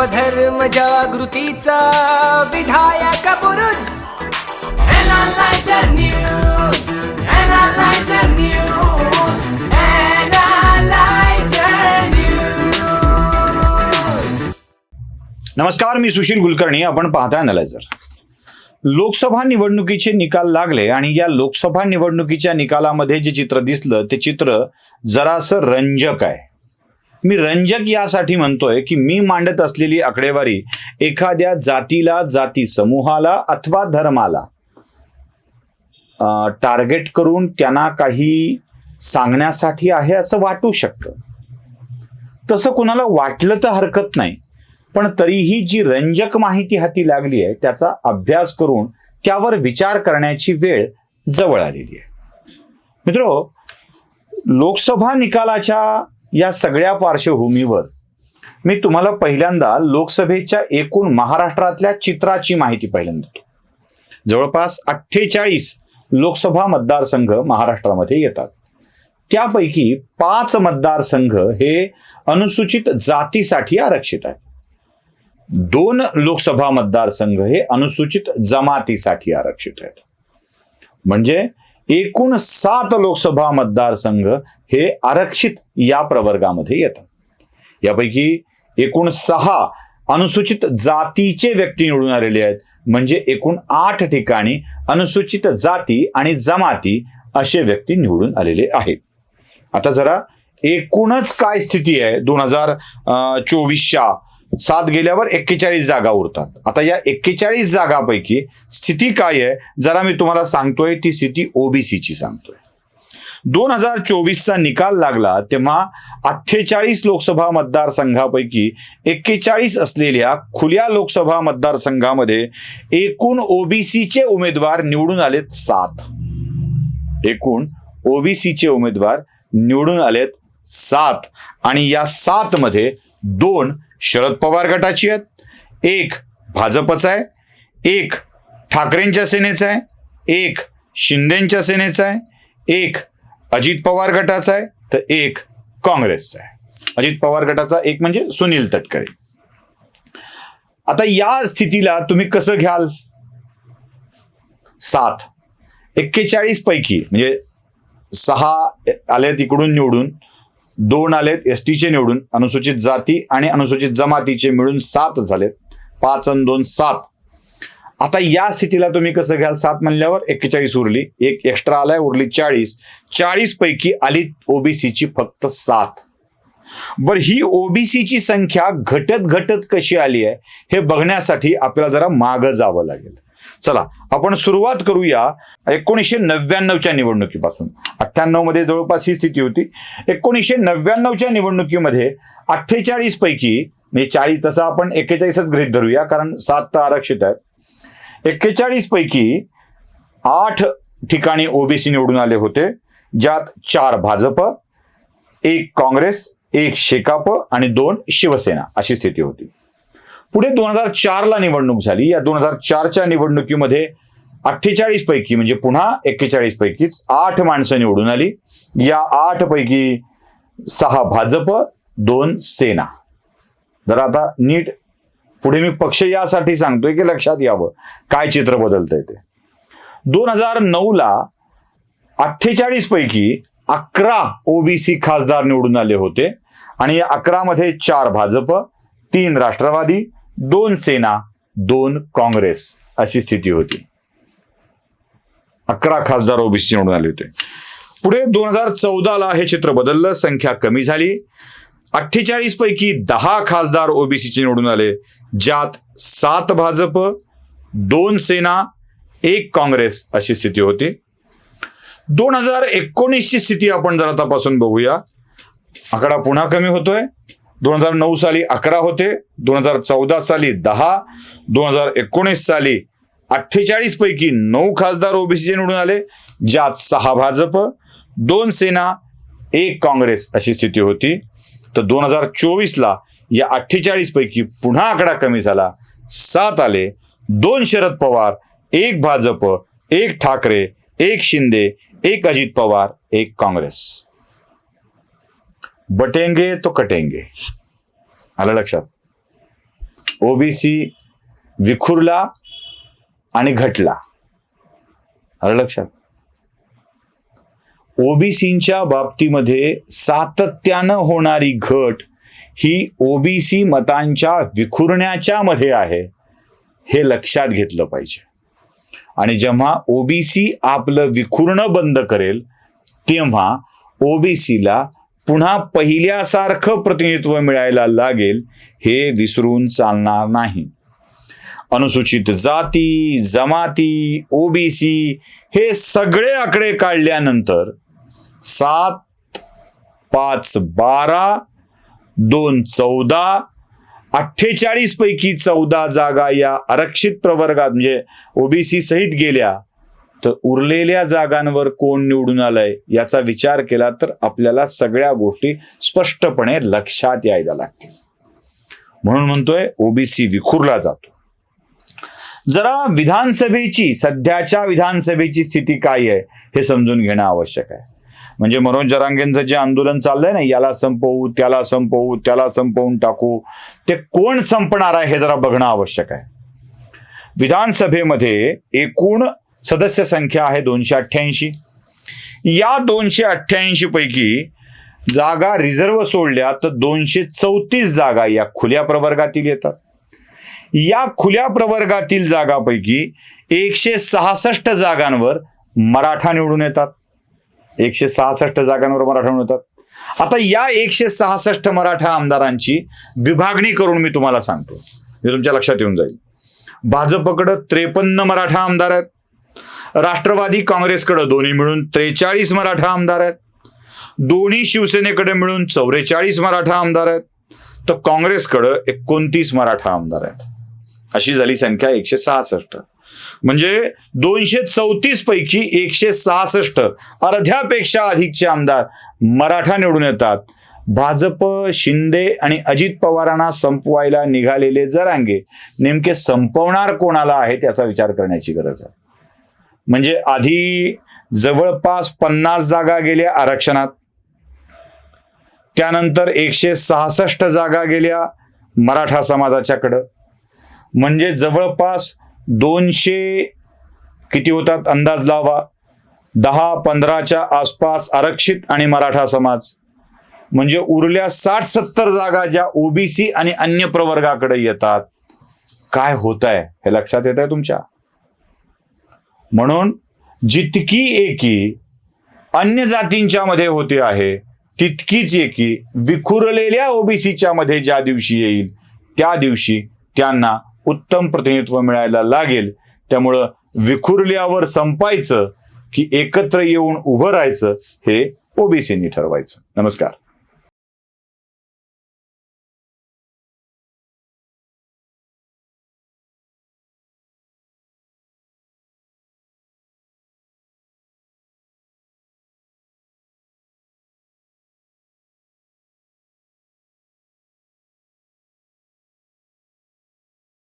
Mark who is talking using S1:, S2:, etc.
S1: धर्म जागृतीचा विधायक बुरुज.
S2: नमस्कार मी सुशील कुलकर्णी. आपण पाहताय अनालायझर लोकसभा निवडणुकीचे निकाल लागले आणि या लोकसभा निवडणुकीच्या निकालामध्ये जे चित्र दिसलं ते चित्र जरासं रंजक आहे. मी रंजक यासाठी म्हणतोय की मी मांडत असलेली आकडेवारी एखाद्या जातीला जाती समूहाला अथवा धर्माला टार्गेट करून त्यांना काही सांगण्यासाठी आहे असं वाटू शकतं. तसं कोणाला वाटलं तर हरकत नाही. पण तरीही जी रंजक माहिती हाती लागली आहे त्याचा अभ्यास करून त्यावर विचार करण्याची वेळ जवळ आलेली आहे. मित्रो लोकसभा निकालाच्या या सगळ्या पार्श्वभूमीवर मी तुम्हाला पहिल्यांदा लोकसभेच्या एकूण महाराष्ट्रातल्या चित्राची माहिती पहिल्यांदा देतो. जवळपास अठ्ठेचाळीस लोकसभा मतदारसंघ महाराष्ट्रामध्ये येतात. त्यापैकी पाच मतदारसंघ हे अनुसूचित जातीसाठी आरक्षित आहेत. दोन लोकसभा मतदारसंघ हे अनुसूचित जमातीसाठी आरक्षित आहेत. म्हणजे एकूण सात लोकसभा मतदारसंघ हे आरक्षित या प्रवर्गामध्ये येतात यापैकी एकूण सहा अनुसूचित जातीचे व्यक्ती निवडून आलेले आहेत. म्हणजे एकूण आठ ठिकाणी अनुसूचित जाती आणि जमाती असे व्यक्ती निवडून आलेले आहेत. आता जरा एकूणच काय स्थिती आहे? दोन हजार चोवीसच्या सात गेल्यावर एक्केचाळीस जागा उरतात. आता या एक्केचाळीस जागापैकी स्थिती काय आहे? जरा मी तुम्हाला सांगतोय ती स्थिती ओबीसीची सांगतोय. दोन हजार चोवीसचा निकाल लागला तेव्हा अठ्ठेचाळीस लोकसभा मतदारसंघापैकी एक्केचाळीस असलेल्या खुल्या लोकसभा मतदारसंघामध्ये एकूण ओबीसीचे उमेदवार निवडून आलेत सात. एकूण ओबीसीचे उमेदवार निवडून आलेत सात. आणि या सात मध्ये दोन शरद पवार गटाची आहेत एक भाजपचा आहे एक ठाकरेंच्या सेनेचा आहे एक शिंदेच्या सेनेचा आहे एक अजित पवार गटाचा आहे तर एक काँग्रेसचा आहे. अजित पवार गटाचा एक म्हणजे सुनील तटकरे. आता या स्थितीला तुम्ही कसं घ्याल? सात. एक्केचाळीस पैकी म्हणजे सहा आलेत इकडून निवडून दोन आलेत एस टीचे निवडून अनुसूचित जाती आणि अनुसूचित जमातीचे मिळून सात झालेत. पाच आणि दोन सात. आता या स्थितीला तुम्ही कसं घ्याल? सात म्हणल्यावर एक्केचाळीस उरली. एक एक्स्ट्रा आलाय उरली चाळीस. चाळीस पैकी आली ओबीसीची फक्त सात. बर ही ओबीसीची संख्या घटत घटत कशी आली आहे हे बघण्यासाठी आपल्याला जरा मागं जावं लागेल. चला आपण सुरुवात करूया एकोणीसशे नव्याण्णवच्या निवडणुकीपासून. अठ्ठ्याण्णवमध्ये जवळपास ही स्थिती होती. एकोणीसशे नव्याण्णवच्या निवडणुकीमध्ये अठ्ठेचाळीस पैकी म्हणजे चाळीस तसं आपण एक्केचाळीसच गृहित धरूया कारण सात तर आरक्षित आहेत. एक्केचाळीस पैकी आठ ठिकाणी ओबीसी निवडून आले होते ज्यात चार भाजप एक काँग्रेस एक शेकाप आणि दोन शिवसेना अशी स्थिती होती. पुढे दोन हजार चारला निवडणूक झाली. या दोन हजार चारच्या निवडणुकीमध्ये अठ्ठेचाळीस पैकी म्हणजे पुन्हा एक्केचाळीस पैकीच आठ माणसं निवडून आली. या आठ पैकी सहा भाजप दोन सेना. जर आता नीट पुढे मी पक्ष यासाठी सांगतोय की लक्षात यावं. काय चित्र बदलतंय ते? दोन हजार नऊ ला अठ्ठेचाळीस पैकी अकरा ओबीसी खासदार निवडून आले होते. आणि या अकरा मध्ये चार भाजप तीन राष्ट्रवादी दोन सेना दोन काँग्रेस अशी स्थिती होती. अकरा खासदार ओबीसी निवडून आले होते. पुढे दोन हजार चौदाला हे चित्र बदललं संख्या कमी झाली. अठ्ठेचाळीस पैकी दहा खासदार ओबीसीचे निवडून आले. ज्यात सात भाजप दोन सेना एक काँग्रेस अशी स्थिती होती. दोन हजार एकोणीसची स्थिती आपण जरा तपासून बघूया. आकडा पुन्हा कमी होतोय. दोन हजार नऊ साली अकरा होते. दोन हजार चौदा साली दहा. दोन हजार एकोणीस साली अठ्ठेचाळीस पैकी नऊ खासदार ओबीसीचे निवडून आले ज्यात सहा भाजप दोन सेना एक काँग्रेस अशी स्थिती होती. तर दोन हजार चोवीसला या अठ्ठेचाळीस पैकी पुन्हा आकडा कमी झाला. सात आले. दोन शरद पवार एक भाजप एक ठाकरे एक शिंदे एक अजित पवार एक काँग्रेस. बटेंगे तो कटेंगे. आलं लक्षात? ओबीसी विखुरला आणि घटला. आलं लक्षात? ओबीसींच्या बाबतीमध्ये सातत्यानं होणारी घट ही ओबीसी मतांच्या विखुरण्याच्या मध्ये आहे हे लक्षात घेतलं पाहिजे. आणि जेव्हा ओबीसी आपलं विखुरणं बंद करेल तेव्हा ओबीसीला पुन्हा पहिल्यासारखं प्रतिनिधित्व मिळायला लागेल हे विसरून चालणार नाही. अनुसूचित जाती जमाती ओबीसी हे सगळे आकडे काढल्यानंतर सात पाच बारा दोन चौदा. अठ्ठेचाळीस पैकी चौदा जागा या आरक्षित प्रवर्गात म्हणजे ओबीसी सहित गेल्या तर उरलेल्या जागांवर कोण निवडून आलंय याचा विचार केला तर आपल्याला सगळ्या गोष्टी स्पष्टपणे लक्षात यायला लागतील. म्हणून म्हणतोय ओबीसी विखुरला जातो. जरा विधानसभेची सध्याच्या विधानसभेची स्थिती काय आहे हे समजून घेणं आवश्यक आहे. म्हणजे मनोज जरांगेंचं जे आंदोलन चाललंय ना याला संपवू त्याला संपवू त्याला संपवून टाकू ते कोण संपणार आहे हे जरा बघणं आवश्यक आहे. विधानसभेमध्ये एकूण सदस्य संख्या आहे दोनशे अठ्ठ्याऐंशी. या दोनशे अठ्ठ्याऐंशी पैकी जागा रिझर्व्ह सोडल्या तर दोनशे चौतीस जागा या खुल्या प्रवर्गातील येतात. या खुल्या प्रवर्गातील जागापैकी एकशे सहासष्ट जागांवर मराठा निवडून येतात. एकशे सहासष्ट जागांवर मराठा निवडून आता या एकशे सहासष्ट मराठा आमदारांची विभागणी करून मी तुम्हाला सांगतो. हे तुमच्या लक्षात येऊन जाईल. भाजपकडं त्रेपन्न मराठा आमदार आहेत. राष्ट्रवादी काँग्रेसकडं दोन्ही मिळून त्रेचाळीस मराठा आमदार आहेत. दोन्ही शिवसेनेकडे मिळून चौवेचाळीस मराठा आमदार आहेत. तर काँग्रेसकडं एकोणतीस मराठा आमदार आहेत. अशी झाली संख्या एकशे सहासष्ट. म्हणजे दोनशे चौतीस पैकी एकशे सहासष्ट अर्ध्यापेक्षा अधिकचे आमदार मराठा निवडून येतात. भाजप शिंदे आणि अजित पवारांना संपवायला निघालेले जरांगे नेमके संपवणार कोणाला आहे त्याचा विचार करण्याची गरज आहे. म्हणजे आधी जवळपास पन्नास जागा गेल्या आरक्षणात. त्यानंतर एकशे सहासष्ट जागा गेल्या मराठा समाजाच्याकडं. म्हणजे जवळपास दोनशे किती होतात? अंदाज लावा. दहा पंधराच्या आसपास आरक्षित आणि मराठा समाज. म्हणजे उरल्या साठ सत्तर जागा ज्या ओबीसी आणि अन्य प्रवर्गाकडे येतात. काय होत आहे हे लक्षात येत आहे तुमच्या? म्हणून जितकी एकी अन्य जातींच्या मध्ये होते आहे तितकीच एकी विखुरलेल्या ओबीसीच्या मध्ये ज्या दिवशी येईल त्या दिवशी त्यांना उत्तम प्रतिनिधित्व मिळायला लागेल. त्यामुळं विखुरल्यावर संपायचं की एकत्र येऊन उभं राहायचं हे ओबीसीनी ठरवायचं. नमस्कार.